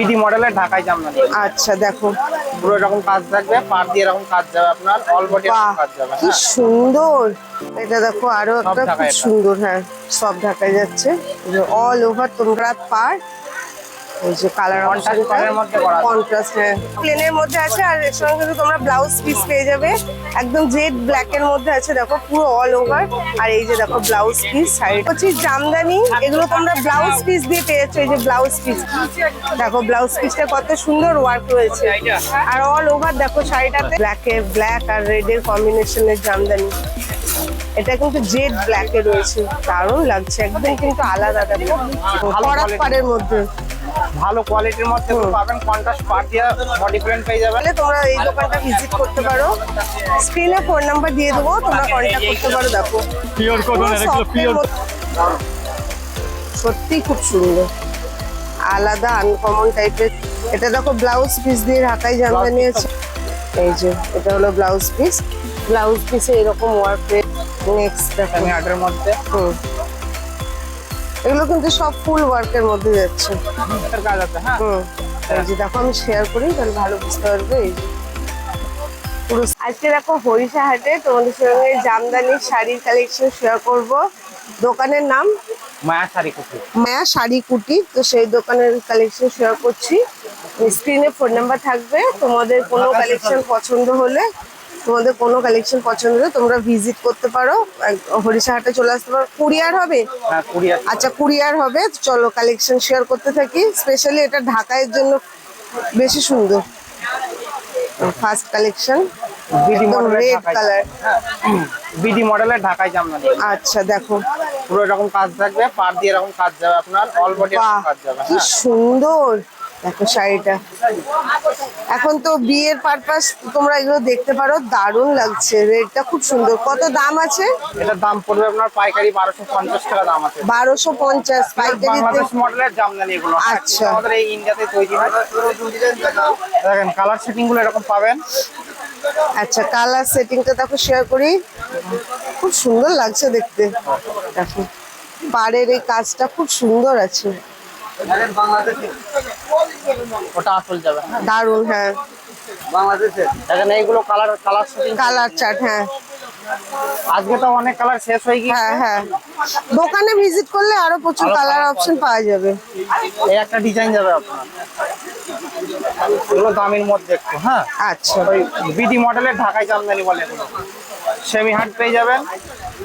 PD মডেলের ঢাকাই জামদানি আচ্ছা দেখো। পুরো এরকম কাজ থাকবে পার দিয়ে এরকম কাজ যাবে আপনার অল বডি কাজ যাবে। কি সুন্দর। এটা দেখো আরও একটা খুব সুন্দর হ্যাঁ সব ঢাকায় যাচ্ছে। অল ওভার তোমরা পার এই যে কালার। কন্ট্রাস্ট হ্যাঁ। প্লেনের মধ্যে আছে আর এর সঙ্গে কিন্তু তোমরা ব্লাউজ পিস পেয়ে যাবে। একদম জেড ব্ল্যাক এর মধ্যে আছে দেখো পুরো অল ওভার আর এই যে দেখো ব্লাউজ পিস সাইড হচ্ছে জামদানি। এগুলো তোমরা ব্লাউজ পিস দিয়ে পেয়েছ এই যে ব্লাউজ পিস দেখো ব্লাউজ পিসটা কত সুন্দর ওয়ার্ক রয়েছে। আর অল ওভার দেখো শাড়িটাতে ব্ল্যাক এর ব্ল্যাক আর রেড এর কম্বিনেশনের জামদানি। এটা কিন্তু জেড ব্ল্যাক এ রয়েছে। দারুণ লাগছে একদম কিন্তু আলাদা দেখো। ভালো পাড়ের মধ্যে। ভালো কোয়ালিটির মধ্যে পাবেন কন্ট্রাস্ট পার দিয়ে বডি প্রিন্ট পেয়ে যাবেন। তাহলে তোমরা এই দোকানটা ভিজিট করতে পারো। স্ক্রিনে ফোন নাম্বার দিয়ে দেবো তোমরা কন্ট্যাক্ট করতে পারো দেখো। পিওর কটন এর পিওর সত্যি খুব সুন্দর। আলাদা আনকমন টাইপের এটা দেখো ব্লাউজ পিস দিয়ে ঢাকাই জামদানি আছে এই যে এটা হলো ব্লাউজ পিস ব্লাউজ পিসে এরকম ওয়ার্ক নেক্সট দেখো। সেমি আটের মধ্যে। হুম। এগুলো কিন্তু সব ফুল ওয়ার্কের মধ্যে যাচ্ছে। কাজ আছে হ্যাঁ? এই যে দেখো আমি শেয়ার করি তাহলে ভালো বুঝতে পারবে এই পুরো আজকে দেখো হরিষা হাটে তোমাদের সঙ্গে জামদানি শাড়ির কালেকশন শেয়ার করব। দোকানের নাম? মায়া শাড়ি কুচি মায়া শাড়ি কুটি। তো সেই দোকানের কালেকশন শেয়ার করছি। স্ক্রিনে ফোন নাম্বার থাকবে। তোমাদের কোনো কালেকশন পছন্দ হলে তোমাদের কোনো কালেকশন পছন্দ হলে তোমরা ভিজিট করতে পারো। এক- হরিষা হাটে চলে আসতে পারো। কুরিয়ার হবে? হ্যাঁ আচ্ছা কুরিয়ার হবে। চলো কালেকশন শেয়ার করতে থাকি। স্পেশালি এটা ঢাকায়ের জন্য বেশি সুন্দর। First collection red colour BD মডেলের জামদানি আচ্ছা দেখো। পুরো এরকম কাজ থাকবে পার দিয়ে এরকম কাজ যাবে আপনার অল বডি কাজ যাবে কি হ্যাঁ। সুন্দর! দেখো শাড়িটা। এখন তো বিয়ের পারপাস তোমরা এগুলো দেখতে পারো দারুণ লাগছে রেটটা খুব সুন্দর। কত দাম আছে? এটার দাম পড়বে আপনার পাইকারি বারোশো পঞ্চাশ টাকা দাম আছে। বারোশো পঞ্চাশ পাইকারিতে বাংলাদেশ মডেলের জামদানি এগুলো। আচ্ছা। আমাদের এই ইন্ডিয়াতে তৈরি হয়। দেখেন কালার সেটিংগুলো এরকম পাবেন। আচ্ছা কালার সেটিংটা দেখো শেয়ার করি। খুব সুন্দর লাগছে দেখতে। দেখো পাড়ের এই কাজটা খুব সুন্দর আছে। ওটা আসল যাবে হ্যাঁ। দারুণ হ্যাঁ। বাংলাদেশে দেখেন এইগুলো colour colour setting colour chart হ্যাঁ। আজকে তো অনেক কালার শেষ হয়ে গিয়েছে। হ্যাঁ হ্যাঁ। দোকানে ভিজিট করলে আরও প্রচুর কালার অপশন পাওয়া যাবে। এই একটা ডিজাইন যাবে আপনার। এগুলো দামের মধ্যে একটু হ্যাঁ। আচ্ছা। ওই বিডি মডেলের ঢাকাই জামদানি বলে এগুলো। সেমি হাট পেয়ে যাবেন।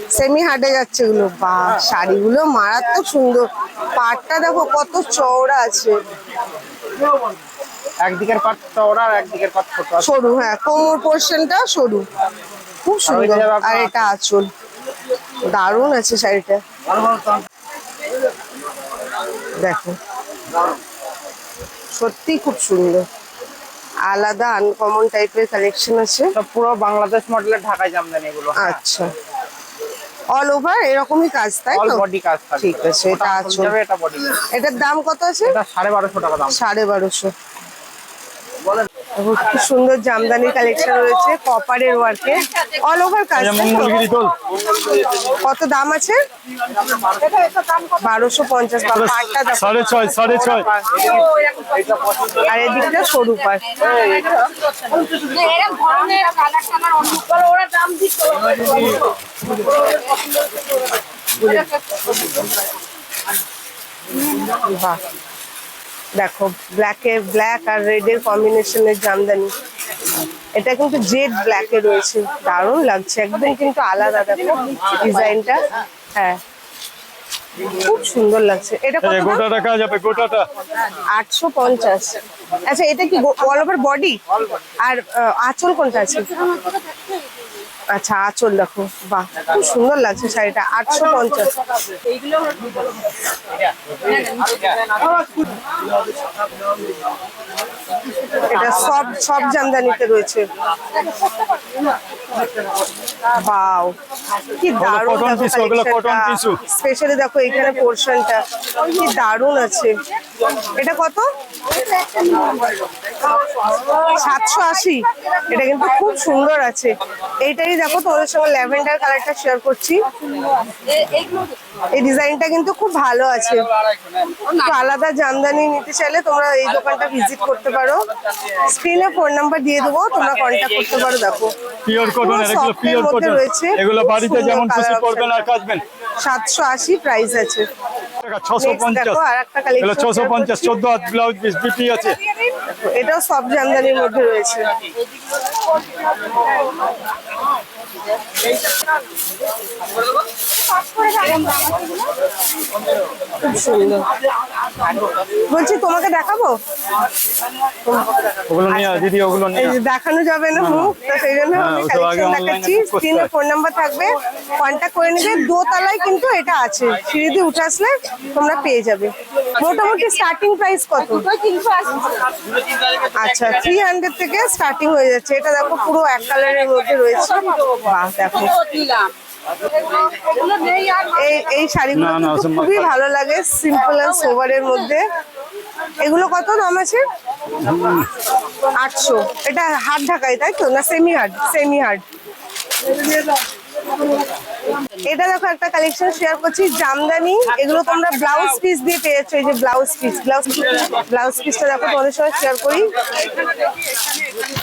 সেমি হাটে যাচ্ছে এগুলো। বা শাড়িগুলো মারাত্মক সুন্দর। পাটটা দেখো কত চওড়া আছে। একদিকের পাত চওড়া আর একদিকের পাত ছোট সরু হ্যাঁ কোমর পোর্শনটা সরু। খুব সুন্দর। আর এটা আঁচল। দারুণ আছে শাড়িটা। দেখো। সত্যি খুব সুন্দর। আলাদা আনকমন টাইপের কালেকশন আছে। পুরো বাংলাদেশ মডেলের ঢাকায় জামদানি এগুলো। আচ্ছা। অল ওভার এরকমই কাজ তাই অল বডি কাজ ঠিক আছে, এটা এটা বডি এটার দাম কত আছে? এটা সাড়ে বারোশো টাকা দাম। সাড়ে বারোশো। খুব সুন্দর জামদানি কালেকশন রয়েছে কপারের ওয়ার্কে অল ওভার কাজ কত দাম আছে? বারোশো পঞ্চাশ সাড়ে ছয় সাড়ে ছয়। আর এদিকটা সরু দিচ্ছে বাহ। দেখো ব্ল্যাক এর ব্ল্যাক আর রেড এর কম্বিনেশনের জামদানি। এটা কিন্তু জেড ব্ল্যাক এ রয়েছে। দারুণ লাগছে একদম কিন্তু আলাদা দেখো ডিজাইনটা। হ্যাঁ। খুব সুন্দর লাগছে। এটা কত গোটাটা আটশো পঞ্চাশ। আচ্ছা এটা কি অল ওভার বডি আর আহ, আঁচল কোনটা আছে? আচ্ছা আঁচল দেখো। বাহ খুব সুন্দর লাগছে শাড়িটা আটশো পঞ্চাশ। এটা সব সব জামদানিতে রয়েছে। বাও কি দারুণ ও। স্পেশালি দেখো এখানে পোর্শনটা কি দারুণ আছে। এটা কত? সাতশো আশি। এটা কিন্তু খুব সুন্দর আছে। এইটাই দেখো তোমাদের সঙ্গে ল্যাভেন্ডার কালারটা শেয়ার করছি। এই ডিজাইনটা কিন্তু খুব ভালো আছে। আলাদা জামদানি নিতে চাইলে তোমরা এই দোকানটা ভিজিট করতে পারো। স্ক্রিনে ফোন নাম্বার দিয়ে দেবো তোমরা কন্ট্যাক্ট করতে পারো দেখো। পিওর কটন এগুলো পিওর কটন রয়েছে। এগুলো বাড়িতে যেমন খুশি করবেন আর সাতশো আশি প্রাইস আছে। টাকা ছশো Next পঞ্চাশ। দেখো, আরেকটা collection এগুলো ছশো share পঞ্চাশ চোদ্দ হাত ব্লাউজ পিস বিপি আছে। এটাও সব জামদানির মধ্যে রয়েছে। খুব সুন্দর বলছি তোমাকে দেখাবো? ওগুলো নিয়ে দিদি ওগুলো নিয়ে। দেখানো যাবে না মুখ তো সেই জন্য হ্যাঁ, দেখাচ্ছি। স্ক্রিনে ফোন নাম্বার থাকবে কন্ট্যাক্ট করে নিবে। দোতলায় কিন্তু এটা আছে। সিঁড়ি দিয়ে উঠে আসলে তোমরা পেয়ে যাবে। মোটামুটি স্টার্টিং প্রাইস কত? আচ্ছা থ্রি হান্ড্রেড থেকে স্টার্টিং হয়ে যাচ্ছে। এটা দেখো পুরো এক কালারের মধ্যে রয়েছে। বাহ দেখো। এই এই শাড়িগুলো ওসব খুবই ভালো লাগে সিম্পল আর সোভারের মধ্যে। এগুলো কত দাম আছে? আটশো। এটা হাট ঢাকাই তাই তো? না সেমি হাট সেমি হাট এটা দেখো একটা কালেকশন শেয়ার করছি, জামদানি, এগুলো তোমরা ব্লাউজ পিস দিয়ে পেয়েছ, এই যে ব্লাউজ পিস ব্লাউজ ব্লাউজ পিসটা দেখো তোমাদের সঙ্গে শেয়ার করি।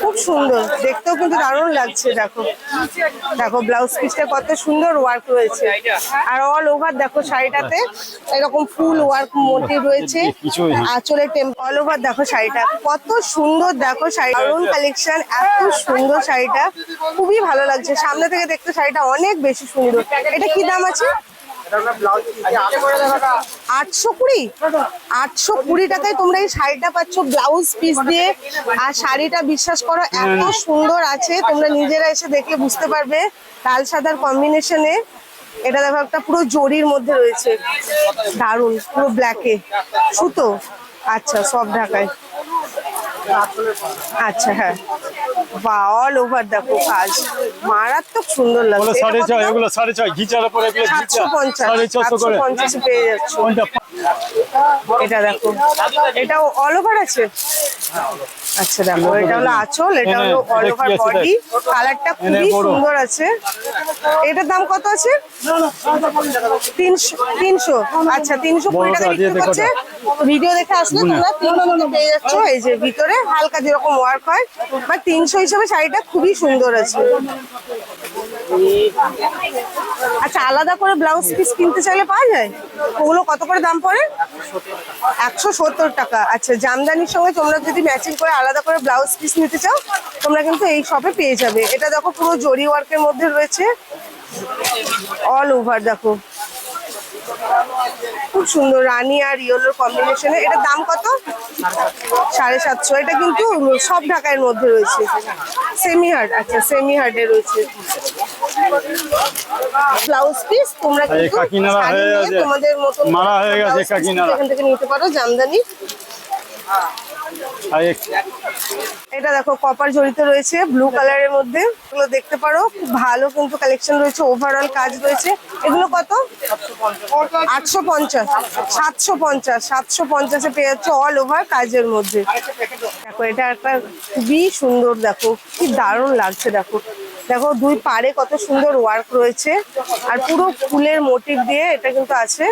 খুব সুন্দর, দেখতেও কিন্তু দারুণ লাগছে, দেখো। দেখো ব্লাউজ পিসটা কত সুন্দর ওয়ার্ক রয়েছে। আর অল ওভার দেখো শাড়িটাতে, এরকম ফুল ওয়ার্ক মোটিভ রয়েছে। টেম্প অল ওভার দেখো শাড়িটা, কত সুন্দর দেখো শাড়ি। দারুণ কালেকশন এত সুন্দর শাড়িটা, খুবই ভালো লাগছে। সামনে থেকে দেখতে শাড়িটা অনেক বেশি সুন্দর। এটা কি দাম আছে? আটশো কুড়ি? আটশো কুড়ি টাকায় তোমরা এই শাড়িটা পাচ্ছ ব্লাউজ পিস দিয়ে। আর শাড়িটা বিশ্বাস করো এত সুন্দর আছে। তোমরা নিজেরা এসে দেখলে বুঝতে পারবে লাল সাদার কম্বিনেশনে এটা দেখো একটা পুরো জরির মধ্যে রয়েছে। দারুণ পুরো ব্ল্যাকে সুতো? আচ্ছা সব ঢাকায়। আচ্ছা হ্যাঁ। বা অল ওভার দেখো কাজ মারাত্মক সুন্দর লাগছে। সাড়ে ছয় এগুলো সাড়ে ছয় এগুলো সাতশো সাড়ে ছশো করে। পঞ্চাশে পেয়ে যাচ্ছে। এটা দেখো। এটাও অল ওভার আছে? আচ্ছা দেখো এটা হলো আঁচল এটা এনে, হলো অল ওভার বডি কালারটা খুবই সুন্দর আছে। এটার দাম কত আছে? তিনশো তিনশো। আচ্ছা তিনশো কুড়ি টাকা বিক্রি করছে। ভিডিও দেখে আসলে তোমরা তিনশো পেয়ে যাচ্ছ। এই যে ভিতরে হালকা যেরকম ওয়ার্ক হয়। বা তিনশো হিসাবে শাড়িটা খুবই সুন্দর আছে। আচ্ছা আলাদা করে ব্লাউজ পিস কিনতে চাইলে পাওয়া যায়? ওগুলো কত করে দাম পড়ে? একশো সত্তর টাকা। আচ্ছা জামদানির সঙ্গে তোমরা যদি ম্যাচিং করে আলাদা করে ব্লাউজ পিস নিতে চাও, তোমরা কিন্তু এই শপে পেয়ে যাবে। এটা দেখো পুরো জরি ওয়ার্কের মধ্যে রয়েছে। অল ওভার দেখো। খুব সুন্দর রানী আর ইয়েলোর কম্বিনেশনে এটার দাম কত? সাড়ে সাতশো। এটা কিন্তু সব ঢাকার মধ্যে রয়েছে। সেমি হার্ড আচ্ছা সেমি হার্ডে রয়েছে। ব্লাউজ পিস তোমরা কিন্তু। তোমাদের মতো। এখান থেকে নিতে পারো জামদানি। এটা দেখো কপার জড়িত রয়েছে ব্লু কালারের মধ্যে। এগুলো দেখতে পারো, খুব ভালো কিন্তু কালেকশন রয়েছে ওভারঅল কাজ রয়েছে। এগুলো কত? আটশো পঞ্চাশ। সাতশো পঞ্চাশ, সাতশো পঞ্চাশে পেয়ে যাচ্ছে অল ওভার কাজের মধ্যে। দেখো, এটা একটা খুবই সুন্দর, দেখো, কি দারুণ লাগছে, দেখো। দেখো, দুই পাড়ে কত সুন্দর ওয়ার্ক রয়েছে। আর পুরো ফুলের মোটিভ দিয়ে এটা কিন্তু আছে।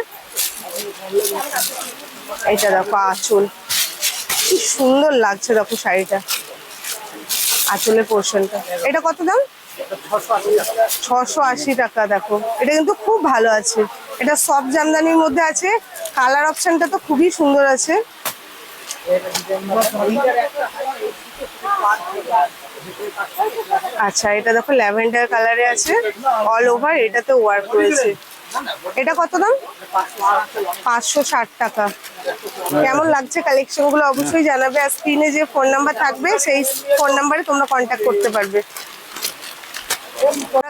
এটা দেখো, আঁচল। কি সুন্দর লাগছে দেখো শাড়িটা। আঁচলের পোর্শনটা এটা কত দাম? ছশো আশি টাকা দেখো। এটা কিন্তু খুব ভালো আছে। এটা সব জামদানির মধ্যে আছে। কালার অপশনটা তো খুবই সুন্দর আছে। আচ্ছা এটা দেখো ল্যাভেন্ডার কালারে আছে। অল ওভার এটাতে ওয়ার্ক রয়েছে এটা কত দাম? পাঁচশো ষাট টাকা। কেমন লাগছে কালেকশনগুলো? অবশ্যই জানাবে। আর স্ক্রিনে যে ফোন নাম্বার থাকবে, সেই ফোন নাম্বারে তোমরা কন্ট্যাক্ট করতে পারবে।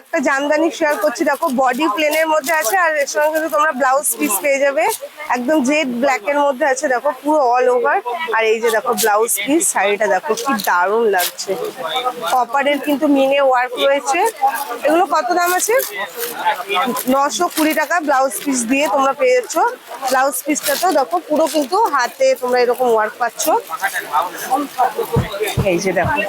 একটা জামদানি শেয়ার করছি। দেখো বডি প্লেনের মধ্যে আছে আর এর সঙ্গে তোমরা ব্লাউজ পিস পেয়ে যাবে। একদম জেড ব্ল্যাক এর মধ্যে আছে, দেখো, পুরো অল ওভার আর এই যে দেখো ব্লাউজ পিস শাড়িটা দেখো, কি দারুণ লাগছে। কপারের কিন্তু মিনে ওয়ার্ক রয়েছে। এগুলো কত দাম আছে? নশো কুড়ি টাকা ব্লাউজ পিস দিয়ে তোমরা পেয়ে যাচ্ছ ব্লাউজ পিসটা তো দেখো, পুরো কিন্তু হাতে তোমরা এরকম ওয়ার্ক পাচ্ছ। এই যে দেখো।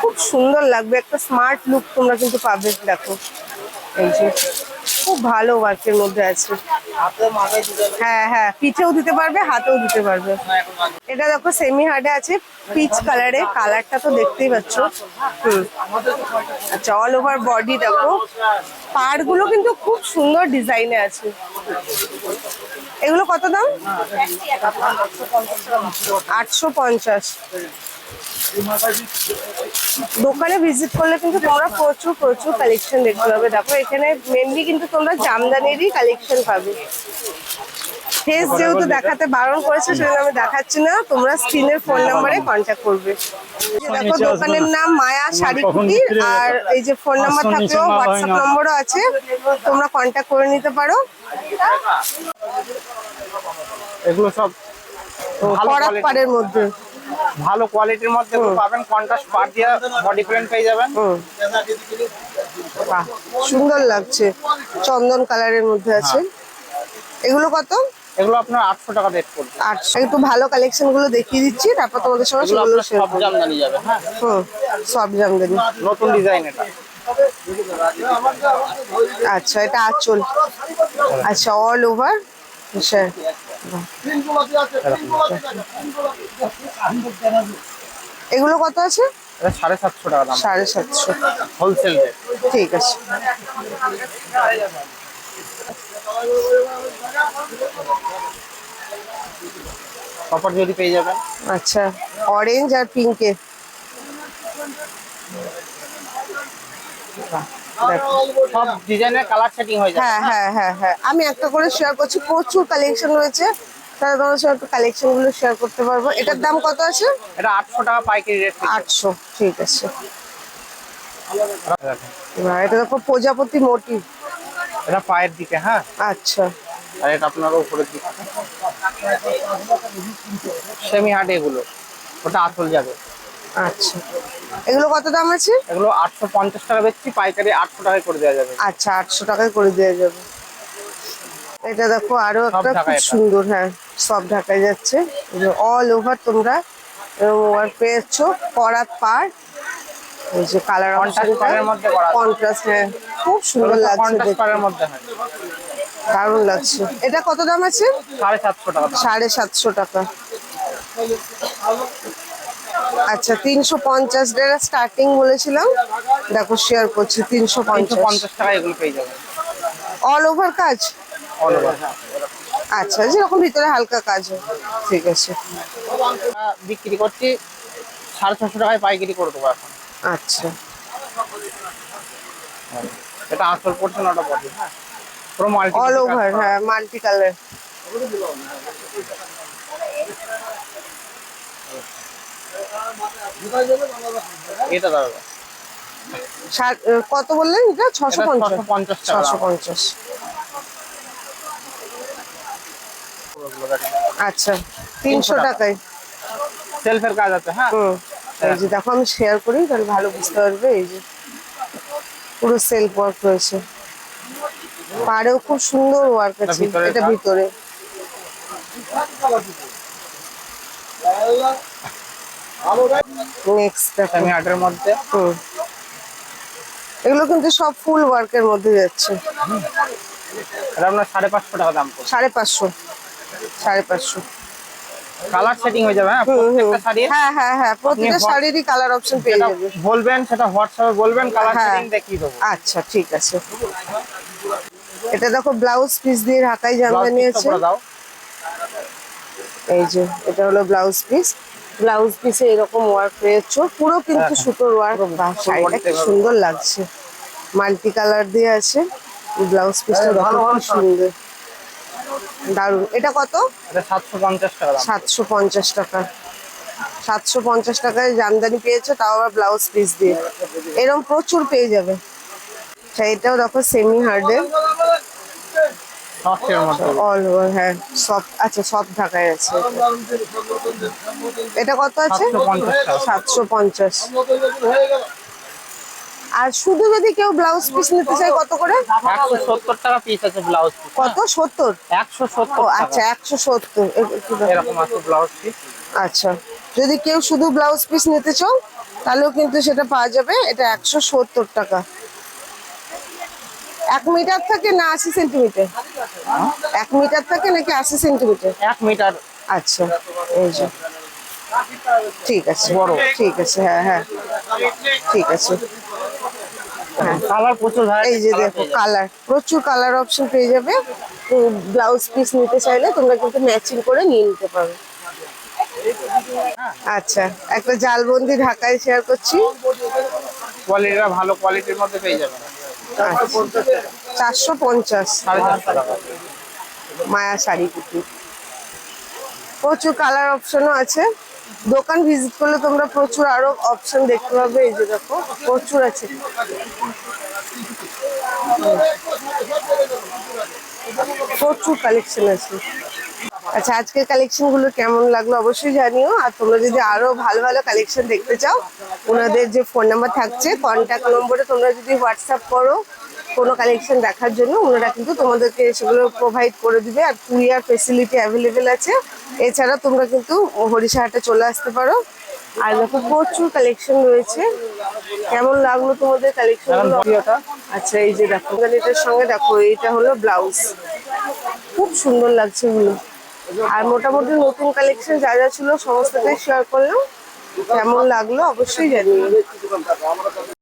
খুব সুন্দর লাগবে একটা স্মার্ট লুক তোমরা কিন্তু পাবে দেখো। এই যে খুব ভালো ওয়ার্কের মধ্যে আছে। হ্যাঁ হ্যাঁ পিঠেও দিতে পারবে হাতেও দিতে পারবে। এটা দেখো সেমি হার্ডে আছে পিচ কালারে কালারটা তো দেখতেই পাচ্ছ। হুম। আচ্ছা অল ওভার বডি দেখো পাড়গুলো কিন্তু খুব সুন্দর ডিজাইনে আছে। এগুলো কত দাম? আটশো পঞ্চাশ। দোকানে ভিজিট করলে কিন্তু তোমরা প্রচুর প্রচুর কালেকশন দেখতে পাবে। দেখো এখানে মেনলি কিন্তু তোমরা জামদানিরই কালেকশন পাবে। ফেস যেহেতু দেখাতে বারণ করেছে সেজন্য আমি দেখাচ্ছি না। তোমরা স্ক্রিনের ফোন নাম্বারে কন্ট্যাক্ট করবে। দেখো দোকানের নাম মায়া শাড়ি কুটির আর এই যে ফোন নাম্বার থাকলেও হোয়াটসঅ্যাপ নম্বরও আছে। তোমরা কন্ট্যাক্ট করে নিতে পারো। এগুলো সব করাত পাড়ের মধ্যে। ভালো কোয়ালিটির মধ্যে পাবেন কন্ট্রাস্ট পার দিয়ে বডি প্রিন্ট পেয়ে যাবেন। সুন্দর লাগছে। চন্দন কালারের মধ্যে আছে। এগুলো কত? এগুলো আপনার আটশো টাকা রেট পড়বে। আটশো। একটু ভালো কালেকশনগুলো দেখিয়ে দিচ্ছি তারপর তোমাদের সঙ্গে সেগুলো সব জামদানি যাবে হ্যাঁ। হুম সব জামদানি। নতুন ডিজাইন এটা। আচ্ছা এটা আঁচল। আচ্ছা অল ওভার আচ্ছা। এগুলো কত আছে? সাড়ে সাতশো টাকা দাম। সাড়ে সাতশো। হোলসেল ঠিক আছে। কপার যদি পেয়ে যাবেন। আচ্ছা অরেঞ্জ আর পিঙ্কে সব ডিজাইনের কালার সেটিং হয়ে হ্যাঁ হ্যাঁ হ্যাঁ হ্যাঁ। আমি একটা করে শেয়ার করছি প্রচুর কালেকশন রয়েছে। তাহলে তোমার সঙ্গে একটু কালেকশনগুলো শেয়ার করতে পারব। এটার দাম কত আছে? এটা আটশো টাকা পাইকারি রেট আটশো ঠিক আছে। এটা দেখো প্রজাপতি মোটিভ এটা পায়ের দিকে হ্যাঁ? আচ্ছা। আর এটা আপনার উপরের দিকে। সেমি হাট এগুলো। ওটা আসল যাবে। আচ্ছা। এগুলো কত দাম আছে? এগুলো আটশো পঞ্চাশ টাকা বেচছি পাইকারি আটশো টাকায় করে দেওয়া যাবে। আচ্ছা আটশো টাকায় করে দেওয়া যাবে। এটা দেখো আরও একটা খুব সুন্দর হ্যাঁ সব ঢাকায় যাচ্ছে। অল ওভার তোমরা ওভার পেয়েছ করাত পার এই যে কালার কন্ট্রাস্ট হ্যাঁ খুব সুন্দর লাগছে দারুণ লাগছে। এটা কত দাম আছে? সাড়ে সাতশো টাকা। সাড়ে সাতশো টাকা। আচ্ছা তিনশো পঞ্চাশ টাকা স্টার্টিং বলেছিলাম। দেখো শেয়ার করছি তিনশো পঞ্চাশ। টাকা এগুলো পেয়ে যাবেন অল ওভার কাজ? অল ওভার হ্যাঁ আচ্ছা যেরকম ভিতরে হালকা কাজ হয়। ঠিক আছে। বিক্রি করছি সাড়ে ছশো টাকায় পাইকারি করে দেবো এখন। আচ্ছা। এটা আসল পড়ছে না ওটা বডি হ্যাঁ। পুরো মাল্টি অল ওভার হ্যাঁ মাল্টি কালার এটা কত বললেন এটা? ছশো পঞ্চাশ। ছশো পঞ্চাশ আচ্ছা তিনশো টাকা। টাকায়। সেলফের কাজ আছে হ্যাঁ? এই যে দেখো আমি শেয়ার করি তাহলে ভালো বুঝতে পারবে। এই যে পুরো সেলফ ওয়ার্ক রয়েছে। পাড়েও খুব সুন্দর ওয়ার্ক আছে এটা? ভিতরে। নেক্সট মধ্যে। এগুলো কিন্তু সব ফুল ওয়ার্কের মধ্যে যাচ্ছে। এটা আপনার সাড়ে পাঁচশো টাকা দাম সাড়ে পাঁচশো। সাড়ে পাঁচশো। কালার সেটিং হয়ে যাবে হ্যাঁ? হ্যাঁ হ্যাঁ হ্যাঁ প্রতিটা শাড়িরই কালার অপশন পেয়ে যাবে বলবেন সেটা হোয়াটসঅ্যাপে বলবেন কালার হ্যাঁ। সেটিং দেখিয়ে দেবো। আচ্ছা ঠিক আছে। এটা দেখো ব্লাউজ পিস দিয়ে ঢাকাই ব্লাউজ জামদানি পিসটা আছে এই যে এটা হলো ব্লাউজ পিস ব্লাউজ পিসে এরকম ওয়ার্ক পেয়েছ। পুরো কিন্তু হ্যাঁ, সুতোর ওয়ার্ক শাড়িটা কি সুন্দর লাগছে। মাল্টি কালার দিয়ে আছে। ব্লাউজ পিসটা দেখো খুব সুন্দর। দারুণ এটা কত? সাতশো পঞ্চাশ টাকা সাতশো পঞ্চাশ টাকা। সাতশো পঞ্চাশ টাকায় জামদানি পেয়েছ তাও আবার ব্লাউজ পিস দিয়ে। এরকম প্রচুর পেয়ে যাবে। এটাও দেখো সেমি হার্ডের সফটের মধ্যে অল ওভার হ্যাঁ সব আচ্ছা সব ঢাকায় আছে। এটা। কত আছে? সাতশো পঞ্চাশ। আর শুধু যদি কেউ ব্লাউজ পিস নিতে চায় কত করে? একশো সত্তর টাকা পিস আছে ব্লাউজ পিস কত? সত্তর? একশো ও সত্তর আচ্ছা একশো সত্তর। এরকম আছে ব্লাউজ পিস আচ্ছা যদি কেউ শুধু ব্লাউজ পিস নিতে চাও তাহলেও কিন্তু সেটা পাওয়া যাবে। এটা একশো সত্তর টাকা। এক মিটার থেকে না আশি সেন্টিমিটার। এক মিটার থেকে নাকি আশি সেন্টিমিটার? এক মিটার। আচ্ছা এই যে। ঠিক আছে বড়। ঠিক আছে হ্যাঁ হ্যাঁ। ঠিক আছে। হ্যাঁ। কালার প্রচুর এই যে দেখো কালার। প্রচুর কালার অপশন পেয়ে যাবে। ব্লাউজ পিস নিতে চাইলে তোমরা কিন্তু ম্যাচিং করে নিয়ে নিতে পারো। আচ্ছা একটা জালবন্দি ঢাকায় শেয়ার করছি। কোয়ালিটিটা ভালো কোয়ালিটির মধ্যে পেয়ে যাবেন চারশো পঞ্চাশ। মায়া শাড়ি কুটি। প্রচুর কালার অপশনও আছে। দোকান ভিজিট করলে তোমরা প্রচুর আরও অপশন দেখতে পাবে, এই যে দেখো, প্রচুর আছে। প্রচুর কালেকশন আছে। আচ্ছা আজকের কালেকশনগুলো কেমন লাগল অবশ্যই জানিও। আর তোমরা যদি আরও ভালো ভালো কালেকশন দেখতে চাও ওনাদের যে ফোন নাম্বার থাকছে কন্ট্যাক্ট নম্বরে তোমরা যদি হোয়াটসঅ্যাপ করো কোনো কালেকশন দেখার জন্য ওনারা কিন্তু তোমাদেরকে সেগুলো প্রোভাইড করে দিবে। আর কুরিয়ার ফেসিলিটি অ্যাভেলেবেল আছে। এছাড়া তোমরা কিন্তু হরিশাহাটে চলে আসতে পারো। আর দেখো প্রচুর কালেকশন রয়েছে। কেমন লাগল তোমাদের কালেকশন আচ্ছা এই যে দেখো এটার সঙ্গে দেখো এইটা হলো ব্লাউজ। খুব সুন্দর লাগছে এগুলো। আর মোটামুটি নতুন কালেকশন যা যা ছিল সমস্তটাই শেয়ার করলাম। কেমন লাগল অবশ্যই জানিও।